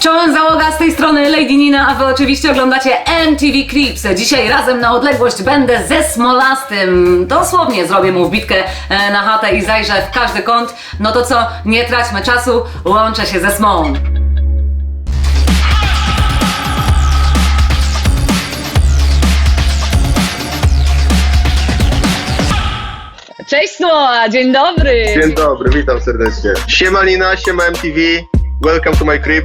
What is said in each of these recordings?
Czołem załoga z tej strony Lady Nina, a wy oczywiście oglądacie MTV Clips. Dzisiaj razem na odległość będę ze Smolastym. Dosłownie zrobię mu wbitkę e, na chatę i zajrzę w każdy kąt. No to co, nie traćmy czasu, łączę się ze Smolą. Cześć Smoła, dzień dobry! Dzień dobry, witam serdecznie. Siema Lina, siema MTV, welcome to my crib.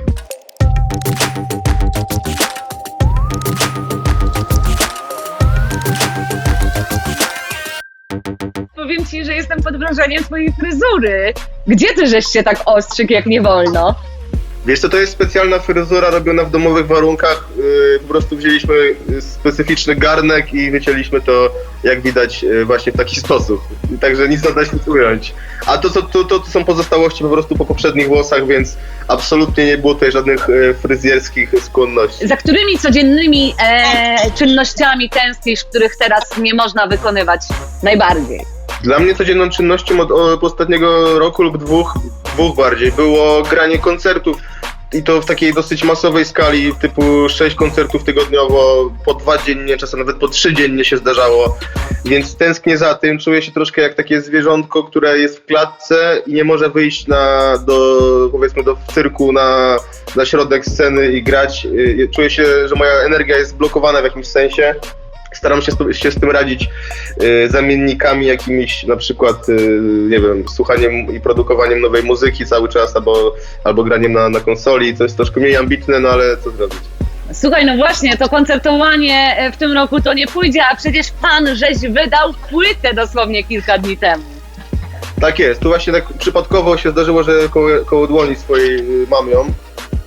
Powiem ci, że jestem pod wrażeniem twojej fryzury. Gdzie ty żeś się tak ostrzyk jak nie wolno? Wiesz co, to jest specjalna fryzura robiona w domowych warunkach. Yy, po prostu wzięliśmy yy, specyficzny garnek i wycięliśmy to, jak widać, yy, właśnie w taki sposób. Także nic nie da się tu ująć. A to, co, to, to, to są pozostałości po prostu po poprzednich włosach, więc absolutnie nie było tutaj żadnych fryzjerskich skłonności. Za którymi codziennymi e, czynnościami tęsknisz, których teraz nie można wykonywać najbardziej? Dla mnie codzienną czynnością od, od ostatniego roku lub dwóch, dwóch bardziej, było granie koncertów i to w takiej dosyć masowej skali, typu 6 koncertów tygodniowo, po dwa dziennie, czasem nawet po trzy dziennie się zdarzało, więc tęsknię za tym, czuję się troszkę jak takie zwierzątko, które jest w klatce i nie może wyjść na, do, powiedzmy, do cyrku na, na środek sceny i grać. Y, Czuję się, że moja energia jest blokowana w jakimś sensie. Staram się się z tym radzić y, zamiennikami jakimiś, na przykład, y, nie wiem, słuchaniem i produkowaniem nowej muzyki cały czas, albo, albo graniem na, na konsoli. To jest troszkę mniej ambitne, no ale co zrobić. Słuchaj, no właśnie, to koncertowanie e, w tym roku to nie pójdzie, a przecież pan żeś wydał płytę dosłownie kilka dni temu. Tak jest, tu właśnie tak przypadkowo się zdarzyło, że koło, koło dłoni swojej y, mam ją.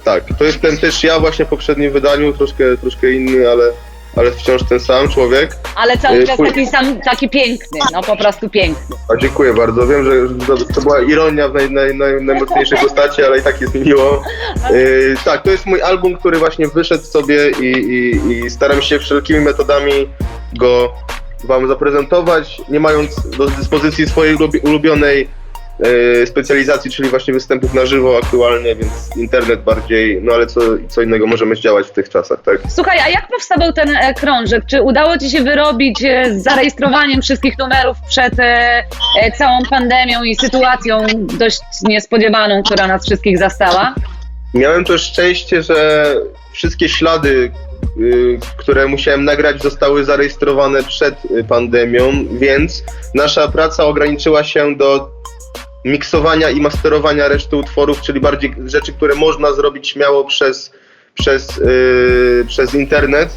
Tak, to jest ten też ja właśnie w poprzednim wydaniu, troszkę, troszkę inny, ale, ale wciąż ten sam człowiek. Ale cały E, czas taki sam, taki piękny, no po prostu piękny. A dziękuję bardzo. Wiem, że że to, to była ironia w naj, naj, naj, najmocniejszej postaci, ale i tak jest mi miło. Yy, tak, to jest mój album, który właśnie wyszedł sobie i, i, i staram się wszelkimi metodami go Wam zaprezentować, nie mając do dyspozycji swojej ulubi- ulubionej specjalizacji, czyli właśnie występów na żywo aktualnie, więc internet bardziej, no ale co, co innego możemy działać w tych czasach, tak? Słuchaj, a jak powstawał ten e, krążek? Czy udało ci się wyrobić e, z zarejestrowaniem wszystkich numerów przed e, e, całą pandemią i sytuacją dość niespodziewaną, która nas wszystkich zastała? Miałem też szczęście, że wszystkie ślady, y, które musiałem nagrać, zostały zarejestrowane przed y, pandemią, więc nasza praca ograniczyła się do miksowania i masterowania reszty utworów, czyli bardziej rzeczy, które można zrobić śmiało przez, przez, y, przez internet.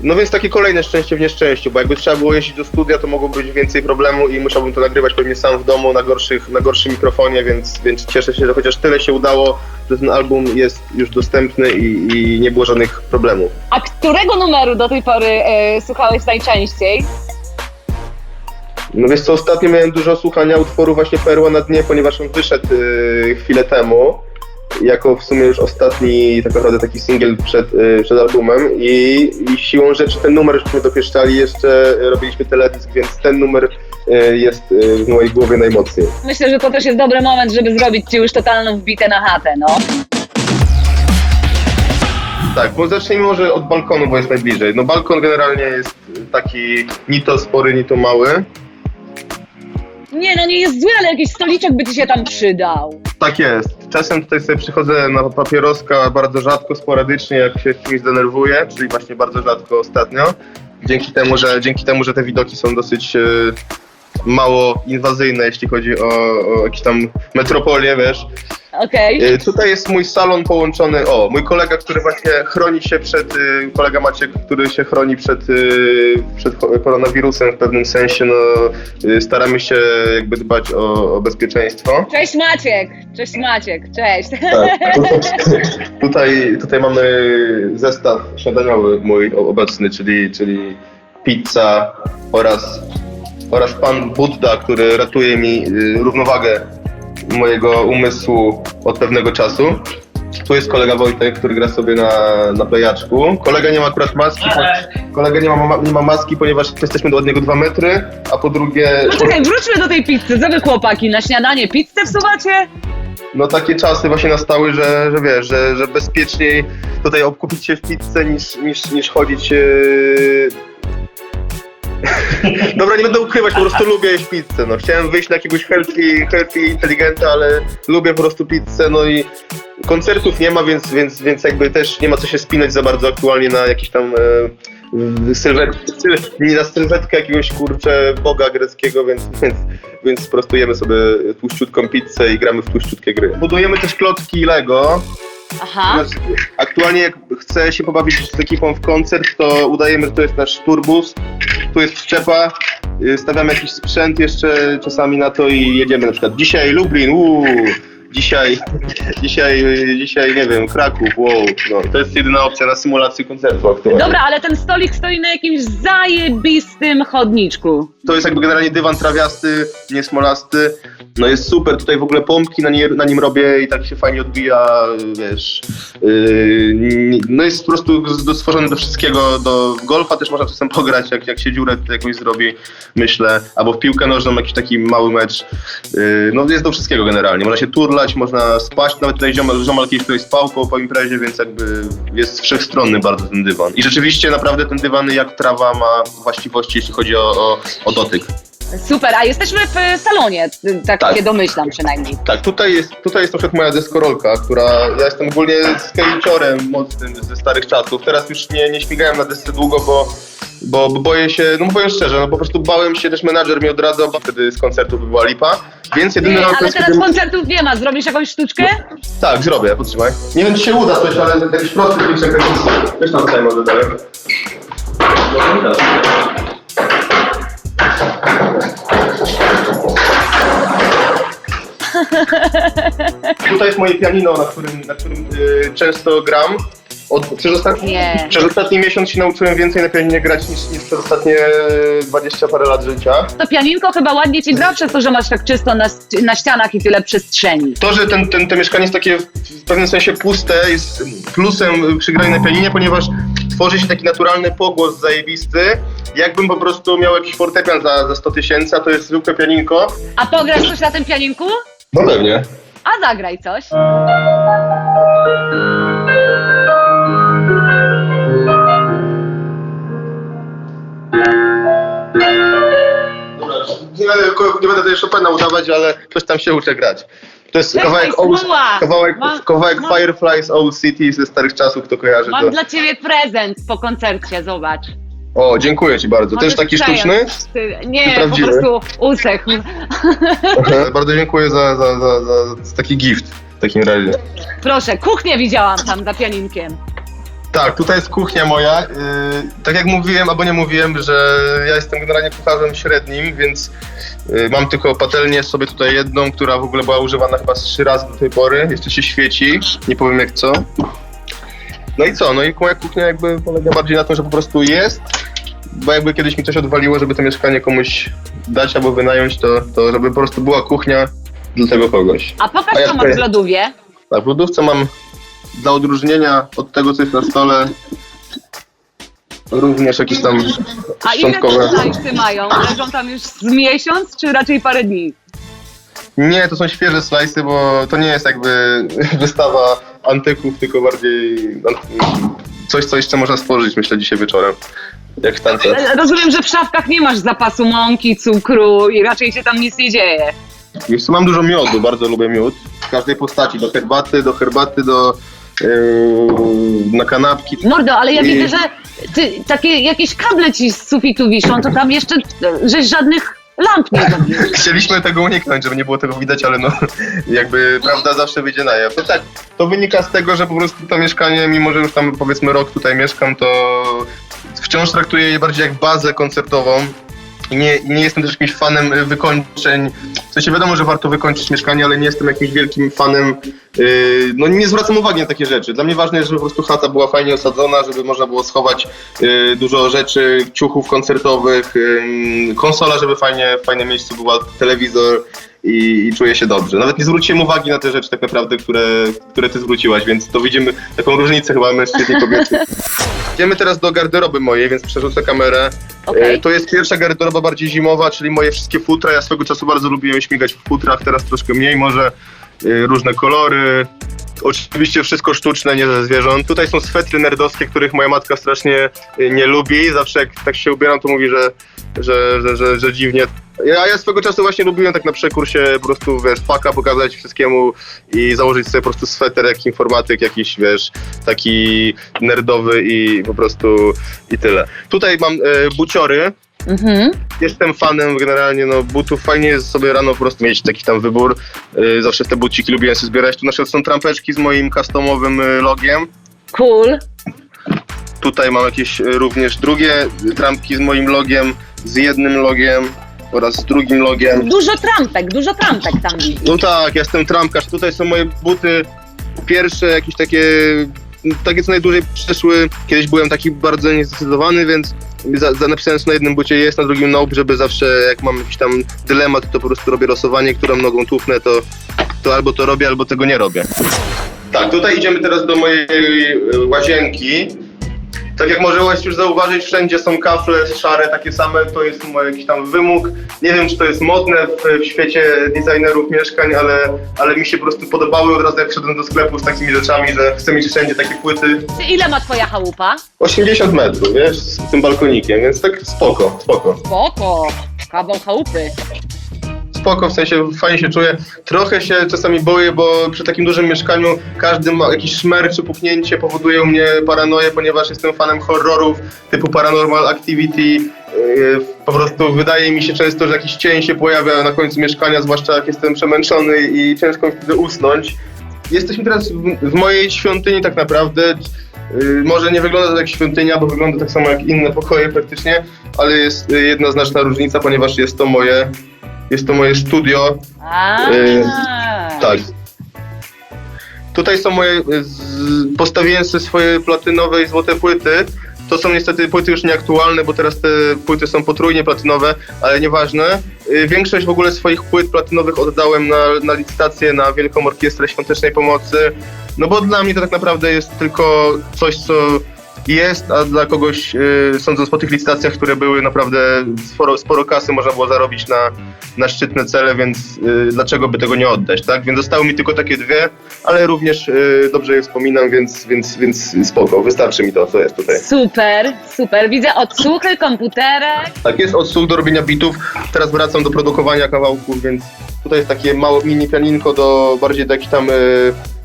No więc takie kolejne szczęście w nieszczęściu, bo jakby trzeba było jeździć do studia, to mogło być więcej problemu i musiałbym to nagrywać pewnie sam w domu na, gorszych, na gorszym mikrofonie, więc, więc cieszę się, że chociaż tyle się udało, że ten album jest już dostępny i, i nie było żadnych problemów. A którego numeru do tej pory e, słuchałeś najczęściej? No wiesz co, ostatnio miałem dużo słuchania utworu właśnie Perła na dnie, ponieważ on wyszedł y, chwilę temu, jako w sumie już ostatni tak naprawdę taki singiel przed, y, przed albumem i, i siłą rzeczy ten numer żeśmy dopieszczali, jeszcze robiliśmy teledysk, więc ten numer y, jest y, w mojej głowie najmocniej. Myślę, że to też jest dobry moment, żeby zrobić ci już totalną wbitę na chatę, no. Tak, bo zacznijmy może od balkonu, bo jest najbliżej. No balkon generalnie jest taki ni to spory, ni to mały. Nie, no nie jest zły, ale jakiś stoliczek by ci się tam przydał. Tak jest. Czasem tutaj sobie przychodzę na papieroska bardzo rzadko, sporadycznie, jak się czymś denerwuję, czyli właśnie bardzo rzadko ostatnio. Dzięki temu, że, dzięki temu, że te widoki są dosyć e, mało inwazyjne, jeśli chodzi o, o jakieś tam metropolię, wiesz. Okej. E, tutaj jest mój salon połączony, o, mój kolega, który właśnie chroni się przed, e, kolega Maciek, który się chroni przed, e, przed cho- koronawirusem w pewnym sensie, no e, staramy się jakby dbać o, o bezpieczeństwo. Cześć Maciek! Cześć Maciek, cześć. Tak. Tutaj, tutaj, tutaj mamy zestaw śniadaniowy mój obecny, czyli, czyli pizza oraz, oraz pan Budda, który ratuje mi y, równowagę mojego umysłu od pewnego czasu. Tu jest kolega Wojtek, który gra sobie na, na plejaczku. Kolega nie ma akurat maski, kolega nie ma, nie ma maski, ponieważ jesteśmy od niego dwa metry, a po drugie... No czekaj, wróćmy do tej pizzy. Co wy chłopaki, na śniadanie pizzę wsuwacie? no takie czasy właśnie nastały, że, że wiesz, że, że bezpieczniej tutaj obkupić się w pizzę niż, niż, niż chodzić. Yy... Dobra, nie będę ukrywać, po prostu lubię jeść pizzę. No. Chciałem wyjść na jakiegoś healthy, healthy inteligenta, ale lubię po prostu pizzę, no i koncertów nie ma, więc, więc, więc jakby też nie ma co się spinać za bardzo aktualnie na jakiś tam e, nie na sylwetkę jakiegoś kurczę boga greckiego, więc, więc, więc prostujemy sobie tłuściutką pizzę i gramy w tłuściutkie gry. Budujemy też klocki Lego. Aha. Natomiast Aktualnie jak chcę się pobawić z ekipą w koncert, to udajemy, że to jest nasz turbus, tu jest przyczepa, y, stawiamy jakiś sprzęt jeszcze czasami na to i jedziemy na przykład dzisiaj Lublin, dzisiaj, dzisiaj, dzisiaj nie wiem, Kraków, wow, no, to jest jedyna opcja na symulację koncertu aktualnie. Dobra, ale ten stolik stoi na jakimś zajebistym chodniczku. To jest jakby generalnie dywan trawiasty, nie smolasty. No jest super, tutaj w ogóle pompki na, nie, na nim robię i tak się fajnie odbija, wiesz. Yy, no jest po prostu stworzony do wszystkiego, do golfa też można czasem pograć, jak, jak się dziurę jakąś zrobi, myślę, albo w piłkę nożną jakiś taki mały mecz. Yy, no jest do wszystkiego generalnie, można się turlać, można spać, nawet tutaj ziomal, ziomal kiedyś tutaj spał po, po imprezie, więc jakby jest wszechstronny bardzo ten dywan. I rzeczywiście naprawdę ten dywan jak trawa ma właściwości, jeśli chodzi o, o, o dotyk. Super, a jesteśmy w salonie, tak, Tak. się domyślam przynajmniej. Tak, tutaj jest, tutaj jest na przykład moja deskorolka, która, ja jestem ogólnie skaterem mocnym ze starych czasów. Teraz już nie, nie śmigałem na desce długo, bo, bo, bo boję się, no powiem szczerze, no po prostu bałem się, też menadżer mi odradzał, bo wtedy z koncertu by była lipa. Więc jedyny Nie, raz, ale teraz koncertów nie ma, zrobisz jakąś sztuczkę? Tak, zrobię, potrzymaj. Nie wiem, czy się uda coś, ale jakiś prosty triczek, jakiś, też tam tutaj może dalej. No. Tutaj jest moje pianino, na którym, na którym y, często gram. Od, przez, ostatni, Nie. przez ostatni miesiąc się nauczyłem więcej na pianinie grać niż, niż przez ostatnie 20 parę lat życia. To pianinko chyba ładnie ci gra przez to, że masz tak czysto na, na ścianach i tyle przestrzeni. To, że ten, ten, to mieszkanie jest takie w pewnym sensie puste, jest plusem przy graniu na pianinie, ponieważ tworzy się taki naturalny pogłos zajebisty. Jakbym po prostu miał jakiś fortepian za, za 100 tysięcy, a to jest zwykłe pianinko. A pograsz coś na tym pianinku? No pewnie. A zagraj coś. Nie, nie będę tutaj Chopina udawać, ale coś tam się uczę grać. To jest kawałek, old, kawałek, Mam- kawałek mam- Fireflies Old City ze starych czasów, kto kojarzy Mam to. dla ciebie prezent po koncercie, zobacz. O, dziękuję ci bardzo. Też Możesz taki przejąć. sztuczny? Ty- Nie, po prawdziwy? prostu usechł. Bardzo dziękuję za, za, za, za, za taki gift w takim razie. Proszę, kuchnię widziałam tam za pianinkiem. Tak, tutaj jest kuchnia moja. Yy, tak jak mówiłem, albo nie mówiłem, że ja jestem generalnie kucharzem średnim, więc yy, mam tylko patelnię sobie tutaj jedną, która w ogóle była używana chyba trzy razy do tej pory. Jeszcze się świeci, nie powiem jak co. No i co? No i moja kuchnia jakby polega bardziej na tym, że po prostu jest, bo jakby kiedyś mi coś odwaliło, żeby to mieszkanie komuś dać albo wynająć, to, to żeby po prostu była kuchnia dla tego kogoś. A pokaż, A ja co masz tutaj- w lodówie. Tak, w lodówce mam dla odróżnienia od tego, co jest na stole, również jakieś tam A ile szczątkowe. slajsy mają? Leżą tam już z miesiąc, czy raczej parę dni? Nie, to są świeże slajsy, bo to nie jest jakby wystawa antyków, tylko bardziej coś, co jeszcze można stworzyć, myślę, dzisiaj wieczorem. Jak w tance. E, Rozumiem, że w szafkach nie masz zapasu mąki, cukru i raczej się tam nic nie dzieje. Wiesz co, mam dużo miodu, bardzo lubię miód. W każdej postaci, do herbaty, do herbaty, do na kanapki. Mordo, ale ja I- widzę, że ty, takie jakieś kable ci z sufitu wiszą, to tam jeszcze żeś żadnych lamp nie zrobił. Chcieliśmy tego uniknąć, żeby nie było tego widać, ale no jakby prawda zawsze wyjdzie na jaw. To tak, to wynika z tego, że po prostu to mieszkanie, mimo że już tam powiedzmy rok tutaj mieszkam, to wciąż traktuję je bardziej jak bazę koncertową. Nie, nie jestem też jakimś fanem wykończeń. W sensie wiadomo, że warto wykończyć mieszkanie, ale nie jestem jakimś wielkim fanem. Yy, no nie zwracam uwagi na takie rzeczy. Dla mnie ważne jest, żeby po prostu chata była fajnie osadzona, żeby można było schować yy, dużo rzeczy, ciuchów koncertowych, konsola, żeby fajnie, w fajnym miejscu była, telewizor i, i czuję się dobrze. Nawet nie zwróciłem uwagi na te rzeczy tak naprawdę, które, które ty zwróciłaś, więc to widzimy taką różnicę chyba mężczyzn i kobiety. Idziemy teraz do garderoby mojej, więc przerzucę kamerę. Okej. E, To jest pierwsza garderoba bardziej zimowa, czyli moje wszystkie futra. Ja swego czasu bardzo lubiłem śmigać w futrach, teraz troszkę mniej może. Y, różne kolory. Oczywiście wszystko sztuczne, nie ze zwierząt. Tutaj są swetry nerdowskie, których moja matka strasznie y, nie lubi. Zawsze jak tak się ubieram, to mówi, że, że, że, że, że dziwnie. Ja, ja swego czasu właśnie lubiłem tak na przekór się po prostu, wiesz, faka pokazać wszystkiemu i założyć sobie po prostu sweter jak informatyk jakiś, wiesz, taki nerdowy i po prostu i tyle. Tutaj mam e, buciory. Mhm. Jestem fanem generalnie no, butów. Fajnie jest sobie rano po prostu mieć taki tam wybór. E, zawsze te buciki lubiłem sobie zbierać. Tu na przykład są trampeczki z moim customowym e, logiem. Cool. Tutaj mam jakieś e, również drugie trampki z moim logiem, z jednym logiem oraz z drugim logiem. Dużo trampek, dużo trampek tam widzę. No tak, jestem trampkarz. Tutaj są moje buty pierwsze, jakieś takie, takie co najdłużej przeszły. Kiedyś byłem taki bardzo niezdecydowany, więc za, za na jednym bucie jest, na drugim nope, żeby zawsze jak mam jakiś tam dylemat, to po prostu robię losowanie, którą nogą tufnę, to, to albo to robię, albo tego nie robię. Tak, tutaj idziemy teraz do mojej y, łazienki. Tak jak możesz już zauważyć, wszędzie są kafle szare, takie same, to jest jakiś tam wymóg. Nie wiem, czy to jest modne w, w świecie designerów mieszkań, ale, ale mi się po prostu podobały od razu jak wszedłem do sklepu z takimi rzeczami, że chcę mieć wszędzie takie płyty. Ile ma twoja chałupa? 80 metrów, wiesz, z tym balkonikiem, więc tak spoko, spoko. Spoko. Kawał chałupy. Spoko, w sensie fajnie się czuję. Trochę się czasami boję, bo przy takim dużym mieszkaniu każdy ma jakiś szmer czy puknięcie powoduje u mnie paranoję, ponieważ jestem fanem horrorów typu Paranormal Activity. Yy, Po prostu wydaje mi się często, że jakiś cień się pojawia na końcu mieszkania, zwłaszcza jak jestem przemęczony i ciężko mi wtedy usnąć. Jesteśmy teraz w, mojej świątyni tak naprawdę. Yy, może nie wygląda to jak świątynia, bo wygląda tak samo jak inne pokoje praktycznie, ale jest jedna znaczna różnica, ponieważ jest to moje, jest to moje studio. A. Y, Tak. Tutaj są moje, y, z, postawiłem sobie swoje platynowe i złote płyty. To są niestety płyty już nieaktualne, bo teraz te płyty są potrójnie platynowe, ale nieważne. Y, Większość w ogóle swoich płyt platynowych oddałem na, na licytację na Wielką Orkiestrę Świątecznej Pomocy. No bo dla mnie to tak naprawdę jest tylko coś, co jest, a dla kogoś, y, sądząc po tych licytacjach, które były naprawdę sporo, sporo kasy można było zarobić na, na szczytne cele, więc y, dlaczego by tego nie oddać, tak? Więc zostały mi tylko takie dwie, ale również y, dobrze je wspominam, więc, więc, więc spoko, wystarczy mi to, co jest tutaj. Super, super. Widzę odsłuchy, komputerek. Tak, jest odsłuch do robienia bitów, teraz wracam do produkowania kawałków, więc tutaj jest takie małe mini pianinko do bardziej do jakichś tam,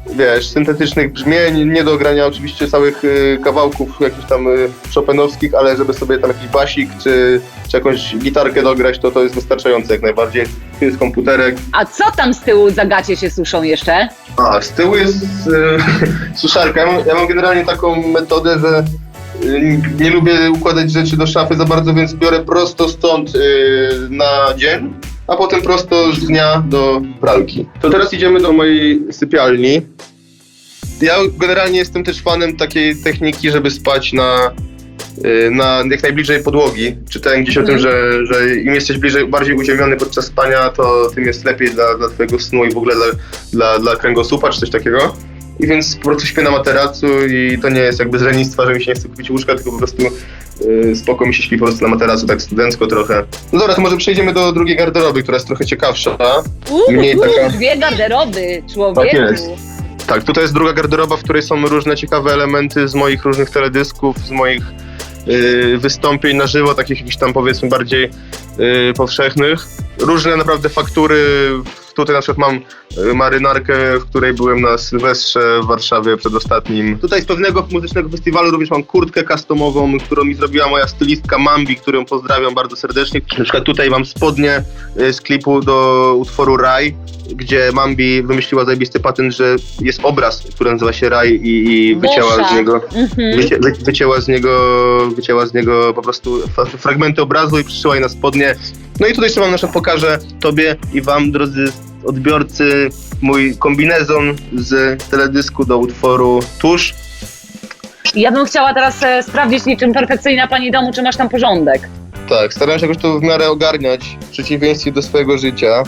wiesz, syntetycznych brzmień, nie do grania oczywiście całych y, kawałków jakichś tam y, chopinowskich, ale żeby sobie tam jakiś basik czy, czy jakąś gitarkę dograć, to to jest wystarczające jak najbardziej. Tu jest komputerek. A co tam z tyłu za gacie się suszą jeszcze? A, z tyłu jest y, suszarka. Ja mam, ja mam generalnie taką metodę, że y, nie lubię układać rzeczy do szafy za bardzo, więc biorę prosto stąd y, na dzień, a potem prosto z dnia do pralki. To teraz idziemy do mojej sypialni. Ja generalnie jestem też fanem takiej techniki, żeby spać na, y, na jak najbliżej podłogi. Czytałem gdzieś o tym, że, że im jesteś bliżej, bardziej uziemiony podczas spania, to tym jest lepiej dla, dla twojego snu i w ogóle dla, dla, dla kręgosłupa czy coś takiego. I więc po prostu śpię na materacu i to nie jest jakby z lenistwa, że mi się nie chce kupić łóżka, tylko po prostu yy, spoko mi się śpi po prostu na materacu, tak studencko trochę. No dobra, to może przejdziemy do drugiej garderoby, która jest trochę ciekawsza. Uuu, Mniej taka- dwie garderoby, Tak człowieku. jest. Tak, tutaj jest druga garderoba, w której są różne ciekawe elementy z moich różnych teledysków, z moich yy, wystąpień na żywo, takich jakichś tam powiedzmy bardziej powszechnych. Różne naprawdę faktury. Tutaj na przykład mam yy, marynarkę, w której byłem na Sylwestrze w Warszawie przedostatnim. Tutaj z pewnego muzycznego festiwalu również mam kurtkę customową, którą mi zrobiła moja stylistka Mambi, którą pozdrawiam bardzo serdecznie. Na przykład tutaj mam spodnie yy, z klipu do utworu Raj, gdzie Mambi wymyśliła zajebisty patent, że jest obraz, który nazywa się Raj i, i wycięła z niego Mhm. wy, wycięła z niego wycięła z niego po prostu fragmenty obrazu i przyszyła je na spodnie. No i tutaj jeszcze wam na pokażę tobie i wam, drodzy odbiorcy, mój kombinezon z teledysku do utworu Tusz. Ja bym chciała teraz e, sprawdzić niczym perfekcyjna pani domu, czy masz tam porządek. Tak, staram się jakoś to w miarę ogarniać, w przeciwieństwie do swojego życia.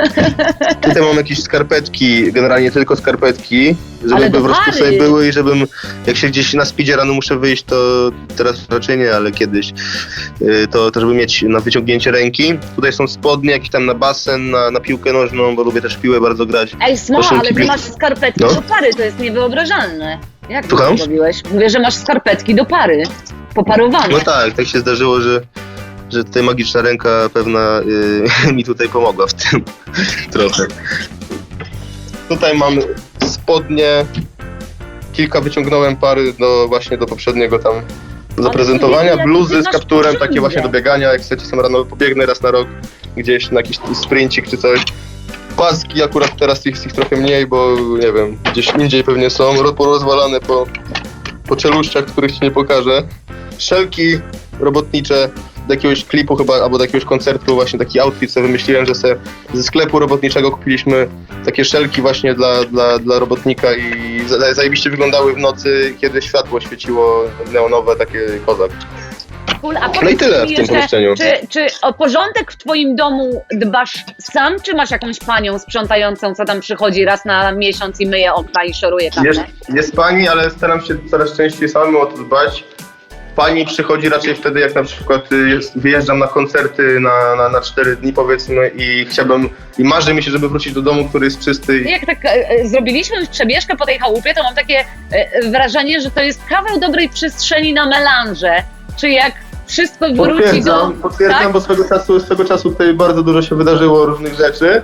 Tutaj mam jakieś skarpetki, generalnie tylko skarpetki, żeby po prostu sobie były i żebym, jak się gdzieś na speedzie rano muszę wyjść, to teraz raczej nie, ale kiedyś, y, to, to żeby mieć na wyciągnięcie ręki. Tutaj są spodnie, jakieś tam na basen, na, na piłkę nożną, bo lubię też piłę bardzo grać. Ej, Proszę ale ty masz skarpetki No. do pary, to jest niewyobrażalne. Jak Słucham? to zrobiłeś? Mówię, że masz skarpetki do pary, poparowane. No tak, tak się zdarzyło, że, że tutaj magiczna ręka pewna y, mi tutaj pomogła w tym trochę. Tutaj mam spodnie, kilka wyciągnąłem pary do właśnie do poprzedniego tam zaprezentowania, ty, bluzy z masz kapturem, porządek. takie właśnie do biegania, jak chcecie sam rano pobiegnę raz na rok gdzieś na jakiś sprincik czy coś. Paski akurat teraz ich, ich trochę mniej, bo nie wiem, gdzieś indziej pewnie są, ro- porozwalane po, po czeluściach, których ci nie pokażę. Szelki robotnicze do jakiegoś klipu chyba, albo do jakiegoś koncertu, właśnie taki outfit sobie wymyśliłem, że sobie ze sklepu robotniczego kupiliśmy takie szelki właśnie dla, dla, dla robotnika i za- zajebiście wyglądały w nocy, kiedy światło świeciło neonowe, takie kozak. Cool. A No i tyle mi w tym jeszcze, pomieszczeniu. Czy, czy o porządek w twoim domu dbasz sam, czy masz jakąś panią sprzątającą, co tam przychodzi raz na miesiąc i myje okna i szoruje tam? Jest, jest pani, ale staram się coraz częściej samemu o to dbać. Pani przychodzi raczej wtedy, jak na przykład y, jest, wyjeżdżam na koncerty na, na, na 4 dni powiedzmy i chciałbym, i marzy mi się, żeby wrócić do domu, który jest czysty. Jak tak e, e, zrobiliśmy przebieżkę po tej chałupie, to mam takie e, wrażenie, że to jest kawał dobrej przestrzeni na melanże. Czy jak wszystko wróci do... Potwierdzam, potwierdzam, tak? bo swego czasu, swego czasu tutaj bardzo dużo się wydarzyło różnych rzeczy.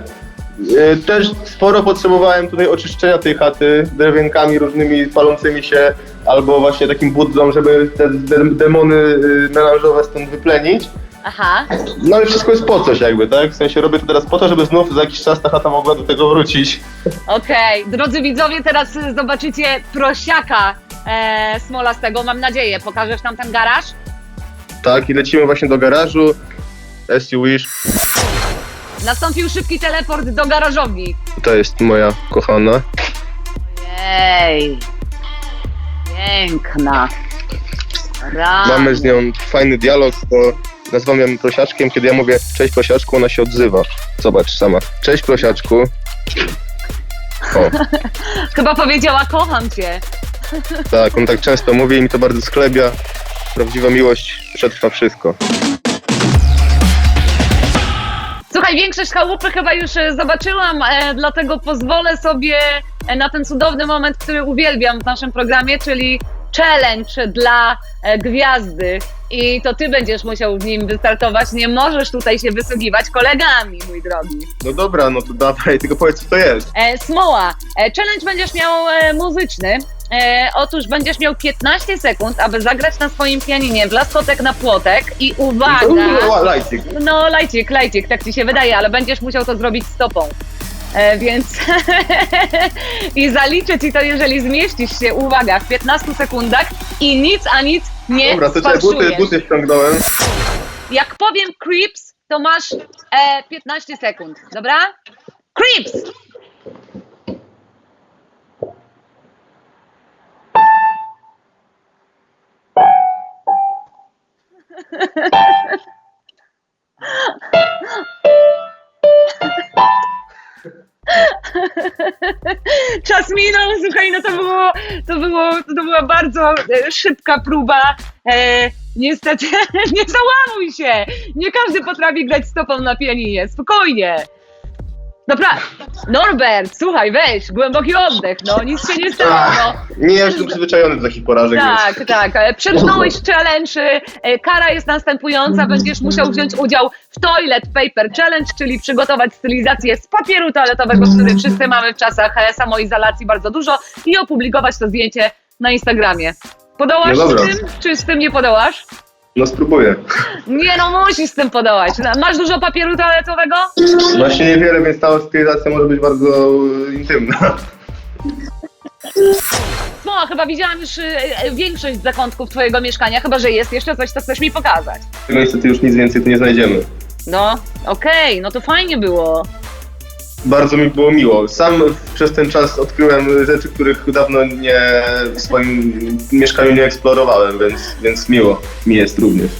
E, Też sporo potrzebowałem tutaj oczyszczenia tej chaty drewienkami różnymi palącymi się, albo właśnie takim budzą, żeby te de- demony y, melanżowe stąd wyplenić. Aha. No ale wszystko jest po coś jakby, tak? W sensie robię to teraz po to, żeby znów za jakiś czas ta chata mogła do tego wrócić. Okej, drodzy widzowie, teraz zobaczycie prosiaka e, Smolastego, mam nadzieję. Pokażesz nam ten garaż? Tak, i lecimy właśnie do garażu. As you wish. Nastąpił szybki teleport do garażowni. To jest moja kochana. Jej, piękna. Rany. Mamy z nią fajny dialog, bo nazywam ją prosiaczkiem. Kiedy ja mówię cześć prosiaczku, ona się odzywa. Zobacz sama. Cześć prosiaczku. O, Chyba powiedziała kocham cię. tak, on tak często mówi i mi to bardzo sklebia. Prawdziwa miłość przetrwa wszystko. Słuchaj, większość chałupy chyba już e, zobaczyłam, e, dlatego pozwolę sobie e, na ten cudowny moment, który uwielbiam w naszym programie, czyli challenge dla e, gwiazdy. I to ty będziesz musiał w nim wystartować. Nie możesz tutaj się wysługiwać kolegami, mój drogi. No dobra, no to dawaj, tylko powiedz co to jest. E, Smoła, e, challenge będziesz miał e, muzyczny. E, otóż będziesz miał 15 sekund, aby zagrać na swoim pianinie w laskotek na płotek i uwaga. No, lajcik. No, lajcik, lajcik, tak ci się wydaje, ale będziesz musiał to zrobić stopą. E, więc i zaliczę ci to, jeżeli zmieścisz się, uwaga, w 15 sekundach i nic a nic nie Dobra, to czekaj, buty, sfałszujesz. buty ściągnąłem. Jak powiem creeps, to masz e, 15 sekund, dobra? Creeps! Czas minął, słuchaj, no to było, to było, to była bardzo e, szybka próba. E, niestety, nie załamuj się! Nie każdy potrafi grać stopą na pianinie, spokojnie. Dobra, Norbert, słuchaj, weź, głęboki oddech, no, nic się nie stało, no. Nie, ja jestem przyzwyczajony do takich porażek, Tak, więc... tak. E, Przetrząłeś challenge. e, Kara jest następująca. Będziesz musiał wziąć udział w Toilet Paper Challenge, czyli przygotować stylizację z papieru toaletowego, który wszyscy mamy w czasach e, samoizolacji bardzo dużo i opublikować to zdjęcie na Instagramie. Podołasz No dobra. z tym, czy z tym nie podołasz? No spróbuję. Nie no, musisz z tym podołać. Masz dużo papieru toaletowego? Właśnie niewiele, więc ta stylizacja może być bardzo e, intymna. No, chyba widziałam już e, e, większość zakątków twojego mieszkania, chyba że jest jeszcze coś, co chcesz mi pokazać. No niestety już nic więcej tu nie znajdziemy. No, okej, no to fajnie było. Bardzo mi było miło. Sam przez ten czas odkryłem rzeczy, których dawno nie w swoim mieszkaniu nie eksplorowałem, więc, więc miło mi jest również.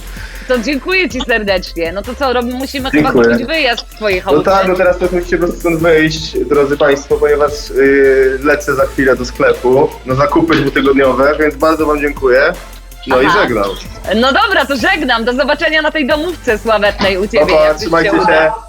to dziękuję Ci serdecznie. No to co, rob, musimy chyba Dziękuję. zrobić wyjazd w Twojej No chałupie. tak, no teraz to musicie po prostu stąd wyjść, drodzy Państwo, ponieważ yy, lecę za chwilę do sklepu na zakupy dwutygodniowe, więc bardzo Wam dziękuję. No Aha. i żegnam. No dobra, to żegnam. Do zobaczenia na tej domówce sławetnej u Pa, Ciebie. pa, jak już trzymajcie uda. się.